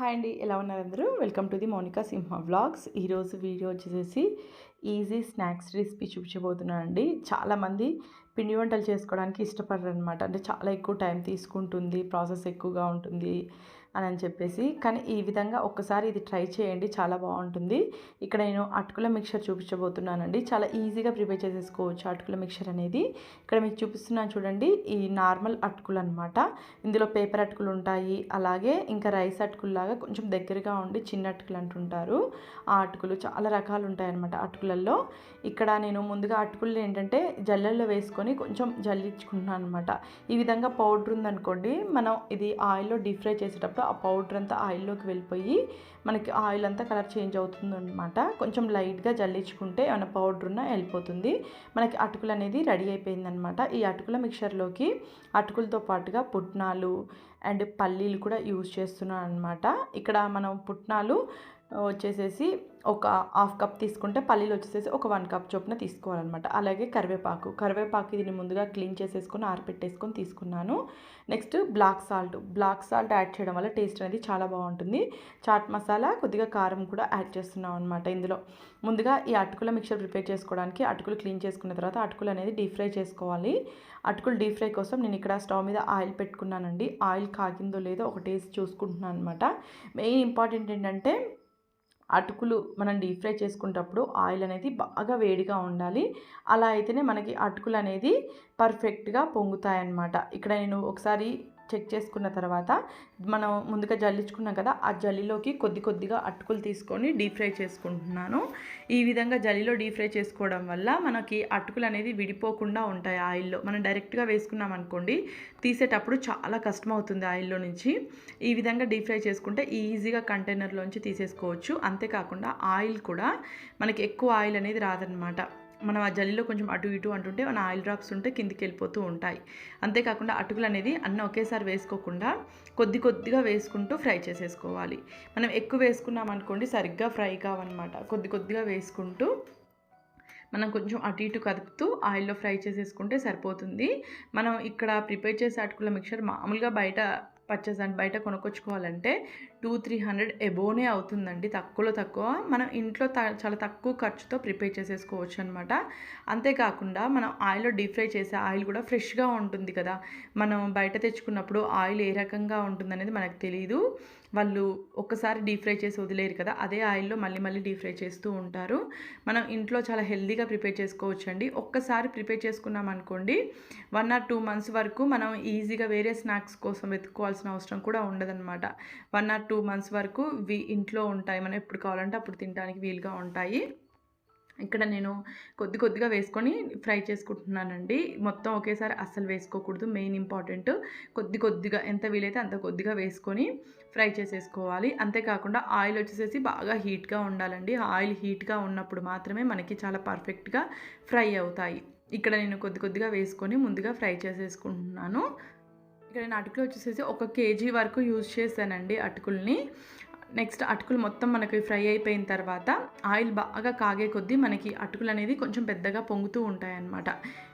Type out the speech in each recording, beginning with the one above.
Hi అండి ఎలా ఉన్నారు అందరూ? Welcome to the Monika Simha vlogs ఈరోజు వీడియో వచ్చేసి ఈజీ స్నాక్స్ రెసిపీ చూపించబోతున్నాను అండి. చాలామంది పిండి వంటలు చేసుకోవడానికి ఇష్టపడరు అనమాట అంటే చాలా ఎక్కువ టైం తీసుకుంటుంది ప్రాసెస్ ఎక్కువగా ఉంటుంది. అని చెప్పేసి కానీ ఈ విధంగా ఒక్కసారి ఇది ట్రై చేయండి. చాలా బాగుంటుంది. ఇక్కడ నేను అటుకుల మిక్చర్ చూపించబోతున్నానండి. చాలా ఈజీగా ప్రిపేర్ చేసేసుకోవచ్చు అటుకుల మిక్చర్ అనేది. ఇక్కడ మీకు చూపిస్తున్నాను చూడండి. ఈ నార్మల్ అటుకులు అనమాట ఇందులో పేపర్ అటుకులు ఉంటాయి. అలాగే ఇంకా రైస్ అటుకుల్లాగా కొంచెం దగ్గరగా ఉండి చిన్న అటుకులు అంటుంటారు. ఆ అటుకులు చాలా రకాలు ఉంటాయి అనమాట అటుకులలో ఇక్కడ నేను ముందుగా అటుకులు ఏంటంటే జల్లెల్లో వేసుకొని కొంచెం జల్లించుకున్నాను అనమాట ఈ విధంగా పౌడర్ ఉందనుకోండి మనం ఇది ఆయిల్లో డీప్ ఫ్రై చేసేటప్పుడు ఆ పౌడర్ అంతా ఆయిల్లోకి వెళ్ళిపోయి మనకి ఆయిల్ అంతా కలర్ చేంజ్ అవుతుంది అనమాట కొంచెం లైట్గా జల్లించుకుంటే ఏమైనా పౌడర్ ఉన్నా వెళ్ళిపోతుంది. మనకి అటుకులు అనేది రెడీ అయిపోయిందనమాట ఈ అటుకుల మిక్చర్లోకి అటుకులతో పాటుగా పుట్నాలు అండ్ పల్లీలు కూడా యూజ్ చేస్తున్నాను అనమాట ఇక్కడ మనం పుట్నాలు వచ్చేసేసి ఒక హాఫ్ కప్ తీసుకుంటే పల్లీలు వచ్చేసేసి ఒక వన్ కప్ చొప్పున తీసుకోవాలన్నమాట. అలాగే కరివేపాకు. కరివేపాకు దీన్ని ముందుగా క్లీన్ చేసేసుకొని ఆరిపెట్టేసుకొని తీసుకున్నాను. Next black salt. Black salt add చేయడం వల్ల టేస్ట్ అనేది చాలా బాగుంటుంది. చాట్ మసాలా కొద్దిగా కారం కూడా యాడ్ చేస్తున్నాం అనమాట ఇందులో. ముందుగా ఈ అటుకుల మిక్చర్ ప్రిపేర్ చేసుకోవడానికి అటుకులు క్లీన్ చేసుకున్న తర్వాత అటుకులు అనేది డీప్ ఫ్రై చేసుకోవాలి. అటుకులు డీప్ ఫ్రై కోసం నేను ఇక్కడ స్టవ్ మీద ఆయిల్ పెట్టుకున్నానండి. ఆయిల్ కాగిందో లేదో ఒక టేస్ట్ చూసుకుంటున్నాను అనమాట మెయిన్ ఇంపార్టెంట్ ఏంటంటే అటుకులు మనం డీప్ ఫ్రై చేసుకునేటప్పుడు ఆయిల్ అనేది బాగా వేడిగా ఉండాలి. అలా అయితేనే మనకి అటుకులు అనేది పర్ఫెక్ట్గా పొంగుతాయన్నమాట. ఇక్కడ నేను ఒకసారి చెక్ చేసుకున్న తర్వాత మనం ముందుగా జల్లించుకున్నాం కదా ఆ జల్లిలోకి కొద్ది కొద్దిగా అటుకులు తీసుకొని డీప్ ఫ్రై చేసుకుంటున్నాను. ఈ విధంగా జల్లిలో డీప్ ఫ్రై చేసుకోవడం వల్ల మనకి అటుకులు అనేది విడిపోకుండా ఉంటాయి ఆయిల్లో. మనం డైరెక్ట్గా వేసుకున్నాం అనుకోండి తీసేటప్పుడు చాలా కష్టం అవుతుంది ఆయిల్లో నుంచి. ఈ విధంగా డీప్ ఫ్రై చేసుకుంటే ఈజీగా కంటైనర్లోంచి తీసేసుకోవచ్చు. అంతేకాకుండా ఆయిల్ కూడా మనకి ఎక్కువ ఆయిల్ అనేది రాదనమాట మనం ఆ జల్లిలో కొంచెం అటు ఇటు అంటుంటే మన ఆయిల్ డ్రాప్స్ ఉంటే కిందికి వెళ్ళిపోతూ ఉంటాయి. అంతేకాకుండా అటుకులు అనేది అన్న ఒకేసారి వేసుకోకుండా కొద్ది కొద్దిగా వేసుకుంటూ ఫ్రై చేసేసుకోవాలి. మనం ఎక్కువ వేసుకున్నాం అనుకోండి సరిగ్గా ఫ్రై కావన్నమాట. కొద్ది కొద్దిగా వేసుకుంటూ మనం కొంచెం అటు ఇటు కదుపుతూ ఆయిల్లో ఫ్రై చేసేసుకుంటే సరిపోతుంది. మనం ఇక్కడ ప్రిపేర్ చేసే అటుకుల మిక్చర్ మామూలుగా బయట పర్చేస్ అండ్ బయట కొనుక్కొచ్చుకోవాలంటే టూ త్రీ హండ్రెడ్ ఎబోనే అవుతుందండి. తక్కువలో తక్కువ. మనం ఇంట్లో త చాలా తక్కువ ఖర్చుతో ప్రిపేర్ చేసేసుకోవచ్చు అనమాట అంతేకాకుండా మనం ఆయిల్లో డీప్ ఫ్రై చేసే ఆయిల్ కూడా ఫ్రెష్గా ఉంటుంది కదా. మనం బయట తెచ్చుకున్నప్పుడు ఆయిల్ ఏ రకంగా ఉంటుందనేది మనకు తెలియదు వాళ్ళు ఒక్కసారి డీప్ ఫ్రై చేసి వదిలేరు కదా. అదే ఆయిల్లో మళ్ళీ మళ్ళీ డీప్ ఫ్రై చేస్తూ ఉంటారు. మనం ఇంట్లో చాలా హెల్దీగా ప్రిపేర్ చేసుకోవచ్చు అండి ఒక్కసారి ప్రిపేర్ చేసుకున్నాం అనుకోండి వన్ ఆర్ టూ మంత్స్ వరకు మనం ఈజీగా వేరే స్నాక్స్ కోసం వెతుక్కోవాల్సిన అవసరం కూడా ఉండదన్నమాట. వన్ ఆర్ టూ మంత్స్ వరకు వి ఇంట్లో ఉంటాయి. మనం ఎప్పుడు కావాలంటే అప్పుడు తినడానికి వీలుగా ఉంటాయి. ఇక్కడ నేను కొద్ది కొద్దిగా వేసుకొని ఫ్రై చేసుకుంటున్నానండి. మొత్తం ఒకేసారి అస్సలు వేసుకోకూడదు. మెయిన్ ఇంపార్టెంట్ కొద్ది కొద్దిగా ఎంత వీలైతే అంత కొద్దిగా వేసుకొని ఫ్రై చేసేసుకోవాలి. అంతేకాకుండా ఆయిల్ వచ్చేసేసి బాగా హీట్గా ఉండాలండి. ఆయిల్ హీట్గా ఉన్నప్పుడు మాత్రమే మనకి చాలా పర్ఫెక్ట్గా ఫ్రై అవుతాయి. ఇక్కడ నేను కొద్ది కొద్దిగా వేసుకొని ముందుగా ఫ్రై చేసేసుకుంటున్నాను. ఇక్కడ నేను అటుకులు వచ్చేసేసి ఒక కేజీ వరకు యూజ్ చేశానండి అటుకుల్ని. నెక్స్ట్ అటుకులు మొత్తం మనకి ఫ్రై అయిపోయిన తర్వాత ఆయిల్ బాగా కాగే కొద్దీ మనకి అటుకులు అనేది కొంచెం పెద్దగా పొంగుతూ ఉంటాయన్నమాట.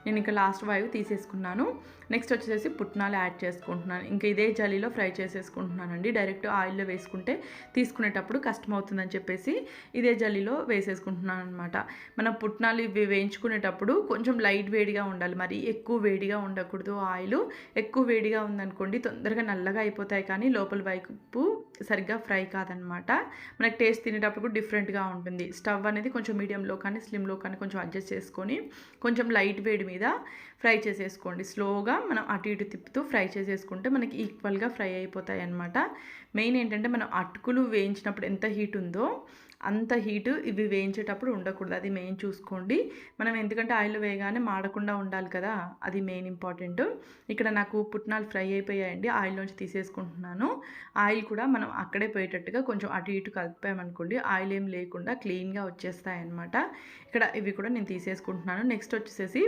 నేను ఇంకా లాస్ట్ వైవ్ తీసేసుకున్నాను. నెక్స్ట్ వచ్చేసి పుట్నాలు యాడ్ చేసుకుంటున్నాను. ఇంకా ఇదే జలీలో ఫ్రై చేసేసుకుంటున్నానండి. డైరెక్ట్ ఆయిల్లో వేసుకుంటే తీసుకునేటప్పుడు కష్టం అవుతుందని చెప్పేసి ఇదే జల్లీలో వేసేసుకుంటున్నాను అనమాట మనం పుట్నాలు ఇవి వేయించుకునేటప్పుడు కొంచెం లైట్ వేడిగా ఉండాలి. మరి ఎక్కువ వేడిగా ఉండకూడదు ఆయిల్. ఎక్కువ వేడిగా ఉందనుకోండి తొందరగా నల్లగా అయిపోతాయి కానీ లోపల వైపు సరిగ్గా ఫ్రై కాదనమాట. మనకి టేస్ట్ తినేటప్పుడు కూడా డిఫరెంట్గా ఉంటుంది. స్టవ్ అనేది కొంచెం మీడియంలో కానీ స్లిమ్లో కానీ కొంచెం అడ్జస్ట్ చేసుకొని కొంచెం లైట్ వేడి మీద ఫ్రై చేసేసుకోండి. స్లోగా మనం అటు ఇటు తిప్పుతూ ఫ్రై చేసేసుకుంటే మనకి ఈక్వల్గా ఫ్రై అయిపోతాయి అనమాట మెయిన్ ఏంటంటే మనం అటుకులు వేయించినప్పుడు ఎంత హీట్ ఉందో అంత హీటు ఇవి వేయించేటప్పుడు ఉండకూడదు. అది మెయిన్ చూసుకోండి. మనం ఎందుకంటే ఆయిల్ వేయగానే మాడకుండా ఉండాలి కదా అది మెయిన్ ఇంపార్టెంట్. ఇక్కడ నాకు పుట్నాలు ఫ్రై అయిపోయాయండి ఆయిల్లోంచి తీసేసుకుంటున్నాను. ఆయిల్ కూడా మనం అక్కడే పోయేటట్టుగా కొంచెం అటు ఇటు కలిపామనుకోండి ఆయిల్ ఏం లేకుండా క్లీన్గా వచ్చేస్తాయన్నమాట. ఇక్కడ ఇవి కూడా నేను తీసేసుకుంటున్నాను. నెక్స్ట్ వచ్చేసేసి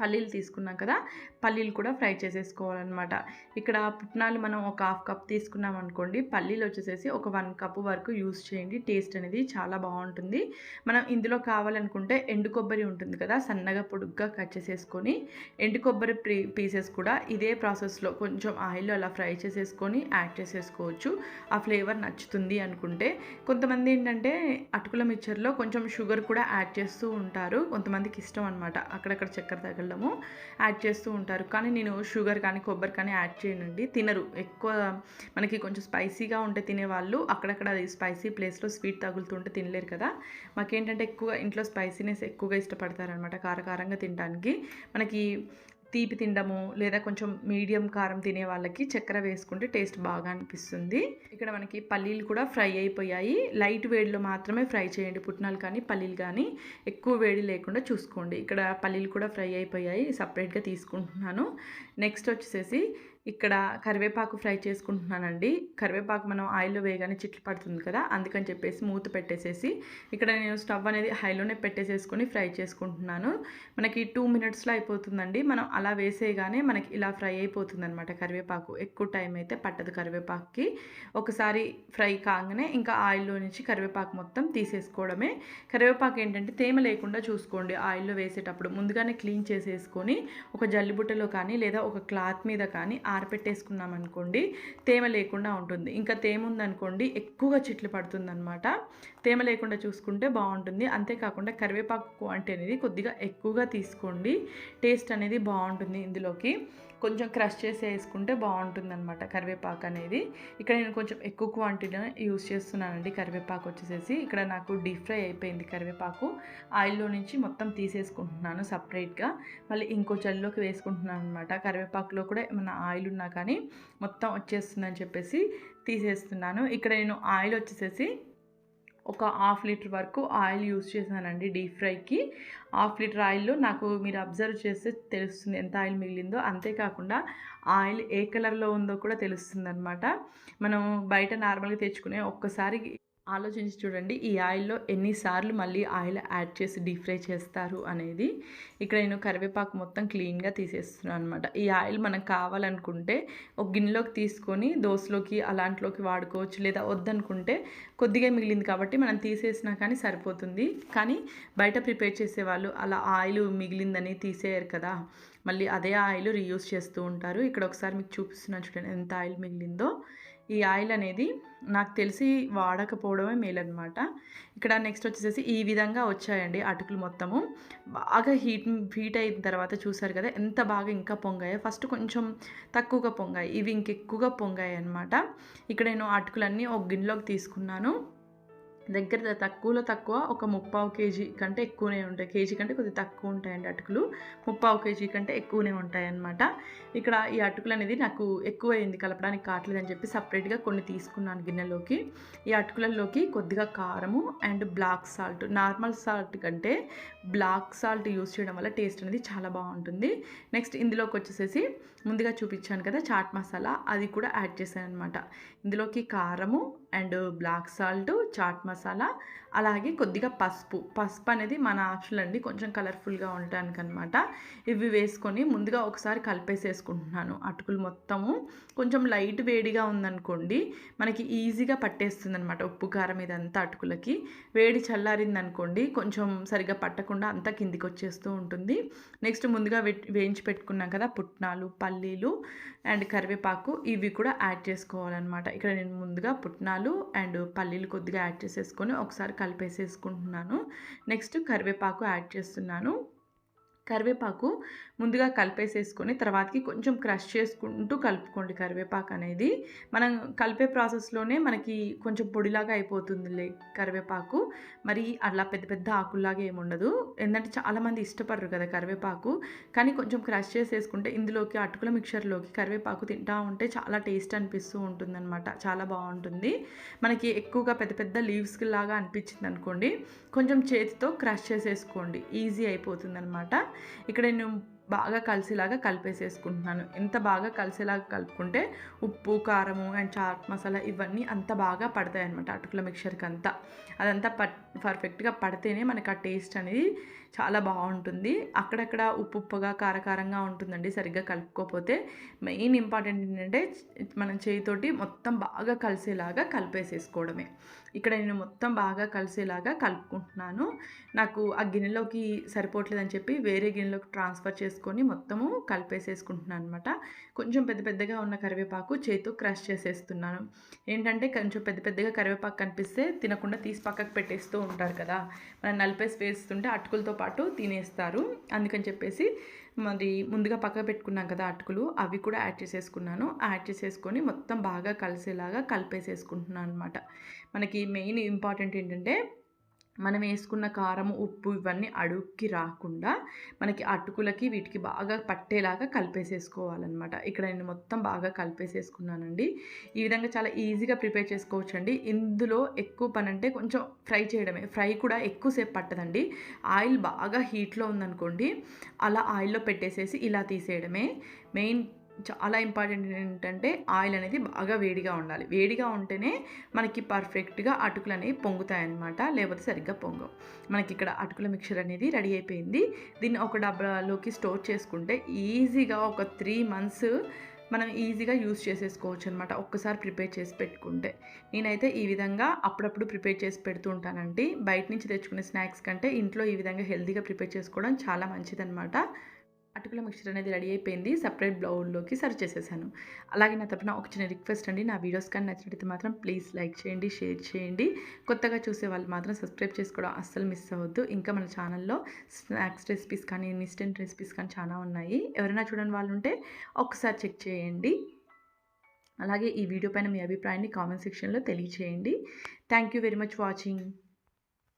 పల్లీలు తీసుకున్నాం కదా పల్లీలు కూడా ఫ్రై చేసేసుకోవాలన్నమాట. ఇక్కడ పుట్నాలు మనం ఒక హాఫ్ కప్ తీసుకున్నాం అనుకోండి పల్లీలు వచ్చేసేసి ఒక వన్ కప్ వరకు యూస్ చేయండి. టేస్ట్ అనేది చాలా బాగుంటుంది. మనం ఇందులో కావాలనుకుంటే ఎండు కొబ్బరి ఉంటుంది కదా సన్నగా పొడుగ్గా కట్ చేసేసుకొని ఎండు కొబ్బరి పీసెస్ కూడా ఇదే ప్రాసెస్లో కొంచెం ఆయిల్ అలా ఫ్రై చేసేసుకొని యాడ్ చేసేసుకోవచ్చు. ఆ ఫ్లేవర్ నచ్చుతుంది అనుకుంటే. కొంతమంది ఏంటంటే అటుకుల మిక్చర్లో కొంచెం షుగర్ కూడా యాడ్ చేస్తూ ఉంటారు. కొంతమందికి ఇష్టం అనమాట అక్కడక్కడ చక్కెర బెల్లము యాడ్ చేస్తూ ఉంటారు. కానీ నేను షుగర్ కానీ కొబ్బరి కానీ యాడ్ చేయనండి. తినరు. ఎక్కువ మనకి కొంచెం స్పైసీగా ఉంటే తినేవాళ్ళు అక్కడక్కడ స్పైసీ ప్లేస్లో స్వీట్ తగులుతుంటే తినలేరు కదా. మాకేంటంటే ఎక్కువ ఇంట్లో స్పైసీనెస్ ఎక్కువగా ఇష్టపడతారనమాట కారకారంగా తినడానికి. మనకి తీపి తినడము లేదా కొంచెం మీడియం కారం తినే వాళ్ళకి చక్కెర వేసుకుంటే టేస్ట్ బాగా అనిపిస్తుంది. ఇక్కడ మనకి పల్లీలు కూడా ఫ్రై అయిపోయాయి. లైట్ వేడిలో మాత్రమే ఫ్రై చేయండి. పుట్నాలు కానీ పల్లీలు కానీ ఎక్కువ వేడి లేకుండా చూసుకోండి. ఇక్కడ పల్లీలు కూడా ఫ్రై అయిపోయాయి. సపరేట్గా తీసుకుంటున్నాను. నెక్స్ట్ వచ్చేసేసి ఇక్కడ కరివేపాకు ఫ్రై చేసుకుంటున్నానండి. కరివేపాకు మనం ఆయిల్లో వేయగానే చిట్లు పడుతుంది కదా అందుకని చెప్పేసి మూత పెట్టేసేసి ఇక్కడ నేను స్టవ్ అనేది హైలోనే పెట్టేసేసుకొని ఫ్రై చేసుకుంటున్నాను. మనకి టూ మినిట్స్లో అయిపోతుందండి. మనం అలా వేసేయగానే మనకి ఇలా ఫ్రై అయిపోతుంది అనమాట కరివేపాకు. ఎక్కువ టైం అయితే పట్టదు కరివేపాకుకి. ఒకసారి ఫ్రై కాగానే ఇంకా ఆయిల్లో నుంచి కరివేపాకు మొత్తం తీసేసుకోవడమే. కరివేపాకు ఏంటంటే తేమ లేకుండా చూసుకోండి ఆయిల్లో వేసేటప్పుడు. ముందుగానే క్లీన్ చేసేసుకొని ఒక జల్లిబుట్టలో కానీ లేదా ఒక క్లాత్ మీద కానీ ఆరపెట్టేసుకున్నాం అనుకోండి తేమ లేకుండా ఉంటుంది. ఇంకా తేమ ఉందనుకోండి ఎక్కువగా చిట్లు పడుతుంది అనమాట తేమ లేకుండా చూసుకుంటే బాగుంటుంది. అంతేకాకుండా కరివేపాకు క్వాంటిటీ అనేది కొద్దిగా ఎక్కువగా తీసుకోండి. టేస్ట్ అనేది బాగుంటుంది ఇందులోకి. కొంచెం క్రష్ చేసి వేసుకుంటే బాగుంటుంది అనమాట కరివేపాకు అనేది. ఇక్కడ నేను కొంచెం ఎక్కువ క్వాంటిటీ యూస్ చేస్తున్నానండి. కరివేపాకు వచ్చేసేసి. ఇక్కడ నాకు డీప్ ఫ్రై అయిపోయింది కరివేపాకు. ఆయిల్లో నుంచి మొత్తం తీసేసుకుంటున్నాను సపరేట్గా మళ్ళీ ఇంకో చల్లోకి వేసుకుంటున్నాను అనమాట కరివేపాకులో కూడా ఏమైనా ఆయిల్ ఉన్నా కానీ మొత్తం వచ్చేస్తుందని చెప్పేసి తీసేస్తున్నాను. ఇక్కడ నేను ఆయిల్ వచ్చేసేసి ఒక హాఫ్ లీటర్ వరకు ఆయిల్ యూస్ చేశానండి డీప్ ఫ్రైకి. హాఫ్ లీటర్ ఆయిల్లో నాకు మీరు అబ్జర్వ్ చేస్తే తెలుస్తుంది ఎంత ఆయిల్ మిగిలిందో. అంతేకాకుండా ఆయిల్ ఏ కలర్లో ఉందో కూడా తెలుస్తుంది అనమాట మనం బయట నార్మల్గా తెచ్చుకునే ఒక్కసారి ఆలోచించి చూడండి ఈ ఆయిల్లో ఎన్నిసార్లు మళ్ళీ ఆయిల్ యాడ్ చేసి డీప్ ఫ్రై చేస్తారు అనేది ఇక్కడ నేను కరివేపాకు మొత్తం క్లీన్గా తీసేస్తున్నాను అనమాట ఈ ఆయిల్ మనకు కావాలనుకుంటే ఒక గిన్నెలోకి తీసుకొని దోశలోకి అలాంటిలోకి వాడుకోవచ్చు లేదా వద్దనుకుంటే కొద్దిగా మిగిలింది కాబట్టి మనం తీసేసినా కానీ సరిపోతుంది. కానీ బయట ప్రిపేర్ చేసేవాళ్ళు అలా ఆయిల్ మిగిలిందని తీసేయరు కదా. మళ్ళీ అదే ఆయిల్ రీయూస్ చేస్తూ ఉంటారు. ఇక్కడ ఒకసారి మీకు చూపిస్తున్నాను చూడండి ఎంత ఆయిల్ మిగిలిందో. ఈ ఆయిల్ అనేది నాకు తెలిసి వాడకపోవడమే మేలన్నమాట. ఇక్కడ నెక్స్ట్ వచ్చేసేసి ఈ విధంగా వచ్చాయండి అటుకులు మొత్తము. బాగా హీట్ హీట్ అయిన తర్వాత చూసారు కదా ఎంత బాగా ఇంకా పొంగాయో. ఫస్ట్ కొంచెం తక్కువగా పొంగాయి. ఇవి ఇంకెక్కువగా పొంగాయి అనమాట ఇక్కడ నేను అటుకులన్నీ ఒక గిన్నెలోకి తీసుకున్నాను. దగ్గర తక్కువలో తక్కువ ఒక ముప్పావు కేజీ కంటే ఎక్కువనే ఉంటాయి. కేజీ కంటే కొద్దిగా తక్కువ ఉంటాయండి అటుకులు. ముప్పావు కేజీ కంటే ఎక్కువనే ఉంటాయి అనమాట ఇక్కడ ఈ అటుకులు అనేది నాకు ఎక్కువ అయింది కలపడానికి కావట్లేదని చెప్పి సపరేట్గా కొన్ని తీసుకున్నాను గిన్నెలోకి. ఈ అటుకులలోకి కొద్దిగా కారము and black salt. Normal salt కంటే బ్లాక్ సాల్ట్ యూస్ చేయడం వల్ల టేస్ట్ అనేది చాలా బాగుంటుంది. నెక్స్ట్ ఇందులోకి వచ్చేసేసి ముందుగా చూపించాను కదా చాట్ మసాలా. అది కూడా యాడ్ చేశాను అనమాట ఇందులోకి కారము and black salt chaat masala అలాగే కొద్దిగా పసుపు. పసుపు అనేది మన ఆప్షన్ అండి కొంచెం కలర్ఫుల్గా ఉండటానికి అనమాట ఇవి వేసుకొని ముందుగా ఒకసారి కలిపేసేసుకుంటున్నాను. అటుకులు మొత్తము కొంచెం లైట్ వేడిగా ఉందనుకోండి మనకి ఈజీగా పట్టేస్తుంది అనమాట ఉప్పు కారం ఇదంతా అటుకులకి. వేడి చల్లారింది అనుకోండి కొంచెం సరిగా పట్టకుండా అంతా కిందికి వచ్చేస్తూ ఉంటుంది. నెక్స్ట్ ముందుగా వేయించి పెట్టుకున్నాం కదా పుట్నాలు పల్లీలు అండ్ కరివేపాకు ఇవి కూడా యాడ్ చేసుకోవాలన్నమాట. ఇక్కడ నేను ముందుగా పుట్నాలు అండ్ పల్లీలు కొద్దిగా యాడ్ చేసేసుకొని ఒకసారి కలిపేసేసుకుంటున్నాను. నెక్స్ట్ కరివేపాకు యాడ్ చేస్తున్నాను. కరివేపాకు ముందుగా కలిపేసేసుకొని తర్వాతకి కొంచెం క్రష్ చేసుకుంటూ కలుపుకోండి కరివేపాకు అనేది. మనం కలిపే ప్రాసెస్లోనే మనకి కొంచెం పొడిలాగా అయిపోతుంది కరివేపాకు. మరి అలా పెద్ద పెద్ద ఆకుల్లాగా ఏముండదు ఎందుకంటే చాలామంది ఇష్టపడరు కదా కరివేపాకు. కానీ కొంచెం క్రష్ చేసేసుకుంటే ఇందులోకి అటుకుల మిక్చర్లోకి కరివేపాకు తింటా ఉంటే చాలా టేస్ట్ అనిపిస్తూ ఉంటుందన్నమాట. చాలా బాగుంటుంది. మనకి ఎక్కువగా పెద్ద పెద్ద లీవ్స్ లాగా అనిపించింది అనుకోండి కొంచెం చేతితో క్రష్ చేసేసుకోండి. ఈజీ అయిపోతుంది అనమాట ఇక్కడ నేను బాగా కలిసేలాగా కలిపేసేసుకుంటున్నాను. ఎంత బాగా కలిసేలాగా కలుపుకుంటే ఉప్పు కారము అండ్ చాట్ మసాలా ఇవన్నీ అంత బాగా పడతాయి అనమాట అటుకుల మిక్చర్కి అంతా అదంతా పట్ పర్ఫెక్ట్గా పడితేనే మనకి ఆ టేస్ట్ అనేది చాలా బాగుంటుంది. అక్కడక్కడ ఉప్పు ఉప్పుగా కారకారంగా ఉంటుందండి. సరిగ్గా కలుపుకోకపోతే మెయిన్ ఇంపార్టెంట్ ఏంటంటే మనం చేయితోటి మొత్తం బాగా కలిసేలాగా కలిపేసేసుకోవడమే. ఇక్కడ నేను మొత్తం బాగా కలిసేలాగా కలుపుకుంటున్నాను. నాకు ఆ గిన్నెలోకి సరిపోవట్లేదని చెప్పి వేరే గిన్నెలోకి ట్రాన్స్ఫర్ చేసుకొని మొత్తము కలిపేసేసుకుంటున్నాను అనమాట కొంచెం పెద్ద పెద్దగా ఉన్న కరివేపాకు చేతితో క్రష్ చేసేస్తున్నాను. ఏంటంటే కొంచెం పెద్ద పెద్దగా కరివేపాకు కనిపిస్తే తినకుండా తీసి పక్కకు పెట్టేస్తూ ఉంటారు కదా. మనం నలిపేసి వేస్తుంటే అటుకులతో పాటు తినేస్తారు. అందుకని చెప్పేసి మరి ముందుగా పక్క పెట్టుకున్నాం కదా అటుకులు అవి కూడా యాడ్ చేసేసుకున్నాను. యాడ్ చేసేసుకొని మొత్తం బాగా కలిసేలాగా కలిపేసేసుకుంటున్నాను అనమాట మనకి మెయిన్ ఇంపార్టెంట్ ఏంటంటే మనం వేసుకున్న కారం ఉప్పు ఇవన్నీ అడుక్కి రాకుండా మనకి అటుకులకి వీటికి బాగా పట్టేలాగా కలిపేసేసుకోవాలన్నమాట. ఇక్కడ నేను మొత్తం బాగా కలిపేసేసుకున్నానండి. ఈ విధంగా చాలా ఈజీగా ప్రిపేర్ చేసుకోవచ్చండి. ఇందులో ఎక్కువ పని అంటే కొంచెం ఫ్రై చేయడమే. ఫ్రై కూడా ఎక్కువసేపు పట్టదండి. ఆయిల్ బాగా హీట్లో ఉందనుకోండి అలా ఆయిల్లో పెట్టేసేసి ఇలా తీసేయడమే. మెయిన్ చాలా ఇంపార్టెంట్ ఏంటంటే ఆయిల్ అనేది బాగా వేడిగా ఉండాలి. వేడిగా ఉంటేనే మనకి పర్ఫెక్ట్గా అటుకులు అనేవి పొంగుతాయన్నమాట లేకపోతే సరిగ్గా పొంగవు. మనకి ఇక్కడ అటుకుల మిక్చర్ అనేది రెడీ అయిపోయింది. దీన్ని ఒక డబ్బాలోకి స్టోర్ చేసుకుంటే ఈజీగా ఒక త్రీ మంత్స్ మనం ఈజీగా యూస్ చేసేసుకోవచ్చు అనమాట ఒక్కసారి ప్రిపేర్ చేసి పెట్టుకుంటే. నేనైతే ఈ విధంగా అప్పుడప్పుడు ప్రిపేర్ చేసి పెడుతూ ఉంటానండి. బయట నుంచి తెచ్చుకునే స్నాక్స్ కంటే ఇంట్లో ఈ విధంగా హెల్తీగా ప్రిపేర్ చేసుకోవడం చాలా మంచిదన్నమాట. అటుకుల మిక్చర్ అనేది రెడీ అయిపోయింది. సపరేట్ బ్లౌల్లోకి సర్వ్ చేసేసాను. అలాగే నా తరపున ఒక చిన్న రిక్వెస్ట్ అండి. నా వీడియోస్ కానీ నచ్చినట్టయితే మాత్రం ప్లీజ్ లైక్ చేయండి షేర్ చేయండి. కొత్తగా చూసే వాళ్ళు మాత్రం సబ్స్క్రైబ్ చేసుకోవడం అస్సలు మిస్ అవ్వద్దు. ఇంకా మన ఛానల్లో స్నాక్స్ రెసిపీస్ కానీ ఇన్స్టెంట్ రెసిపీస్ కానీ చాలా ఉన్నాయి. ఎవరైనా చూడని వాళ్ళు ఉంటే ఒకసారి చెక్ చేయండి. అలాగే ఈ వీడియో పైన మీ అభిప్రాయాన్ని కామెంట్ సెక్షన్లో తెలియచేయండి. Thank you very much watching